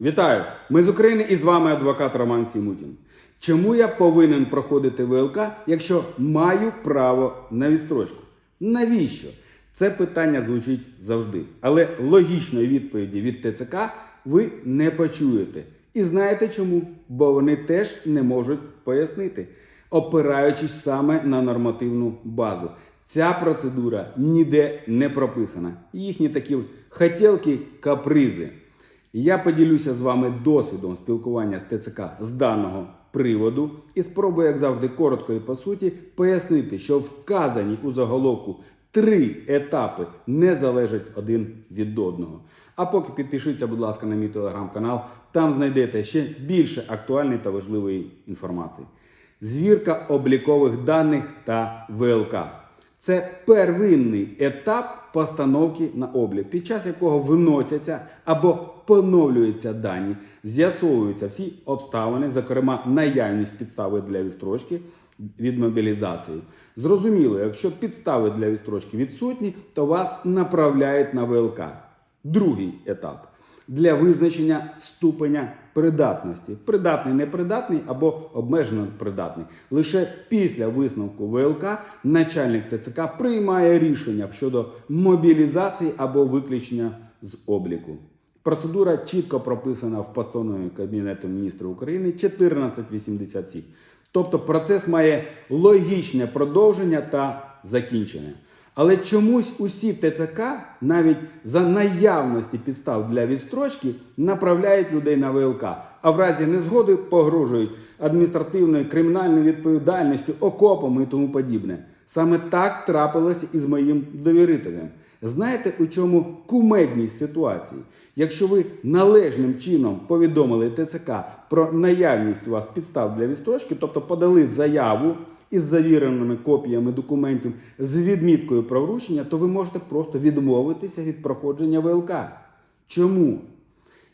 Вітаю! Ми з України і з вами адвокат Роман Сімутін. Чому я повинен проходити ВЛК, якщо маю право на відстрочку? Навіщо? Це питання звучить завжди. Але логічної відповіді від ТЦК ви не почуєте. І знаєте чому? Бо вони теж не можуть пояснити, опираючись саме на нормативну базу. Ця процедура ніде не прописана. Їхні такі хотілки, капризи. Я поділюся з вами досвідом спілкування з ТЦК з даного приводу і спробую, як завжди, коротко і по суті, пояснити, що вказані у заголовку три етапи не залежать один від одного. А поки підпишіться, будь ласка, на мій телеграм-канал, там знайдете ще більше актуальної та важливої інформації. Звірка облікових даних та ВЛК. Це первинний етап постановки на облік, під час якого виносяться або поновлюються дані, з'ясовуються всі обставини, зокрема наявність підстави для відстрочки від мобілізації. Зрозуміло, якщо підстави для відстрочки відсутні, то вас направляють на ВЛК. Другий етап для визначення ступеня придатності. Придатний, непридатний або обмежено придатний. Лише після висновку ВЛК начальник ТЦК приймає рішення щодо мобілізації або виключення з обліку. Процедура чітко прописана в постанові Кабінету міністрів України 1487. Тобто процес має логічне продовження та закінчення. Але чомусь усі ТЦК навіть за наявності підстав для відстрочки направляють людей на ВЛК, а в разі незгоди погрожують адміністративною кримінальною відповідальністю, окопами і тому подібне. Саме так трапилося і з моїм довірителем. Знаєте, у чому кумедність ситуації? Якщо ви належним чином повідомили ТЦК про наявність у вас підстав для відстрочки, тобто подали заяву із завіреними копіями документів з відміткою про вручення, то ви можете просто відмовитися від проходження ВЛК. Чому?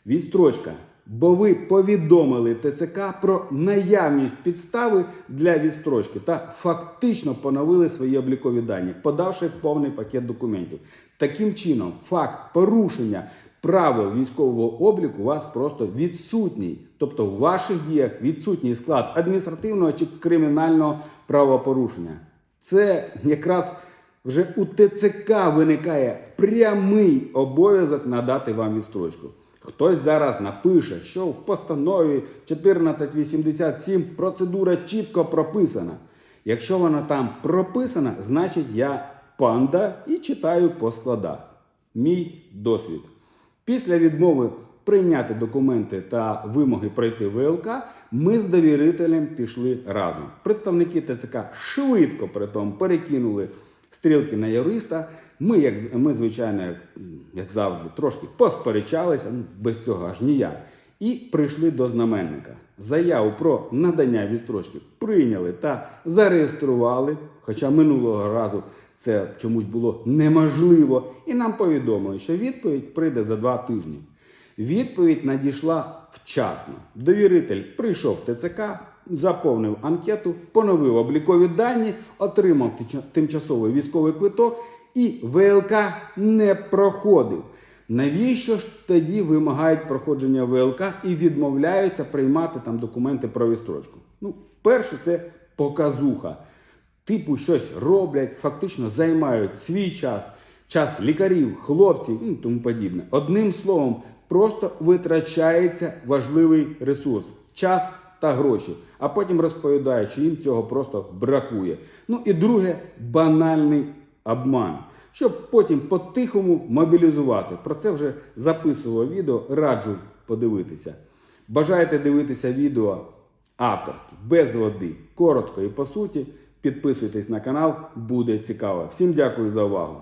Відстрочка. Бо ви повідомили ТЦК про наявність підстави для відстрочки та фактично поновили свої облікові дані, подавши повний пакет документів. Таким чином, факт порушення правил військового обліку у вас просто відсутній. Тобто в ваших діях відсутній склад адміністративного чи кримінального правопорушення. Це якраз вже у ТЦК виникає прямий обов'язок надати вам відстрочку. Хтось зараз напише, що в постанові 1487 процедура чітко прописана. Якщо вона там прописана, значить я панда і читаю по складах. Мій досвід. Після відмови прийняти документи та вимоги пройти ВЛК, ми з довірителем пішли разом. Представники ТЦК швидко притом перекинули стрілки на юриста. Ми, як ми, звичайно, як, завжди, трошки посперечалися, без цього аж ніяк. І прийшли до знаменника. Заяву про надання відстрочки прийняли та зареєстрували. Хоча минулого разу це чомусь було неможливо. І нам повідомили, що відповідь прийде за два тижні. Відповідь надійшла вчасно. Довіритель прийшов в ТЦК, заповнив анкету, поновив облікові дані, отримав тимчасовий військовий квиток і ВЛК не проходив. Навіщо ж тоді вимагають проходження ВЛК і відмовляються приймати там документи про відстрочку? Ну, перше, це показуха. Типу щось роблять, фактично займають свій час, час лікарів, хлопців і тому подібне. Одним словом, просто витрачається важливий ресурс час та гроші, а потім розповідають, що їм цього просто бракує. Ну і друге банальний обман, щоб потім по-тихому мобілізувати. Про це вже записував відео, раджу подивитися. Бажаєте дивитися відео авторські, без води, коротко і по суті. Підписуйтесь на канал, буде цікаво. Всім дякую за увагу.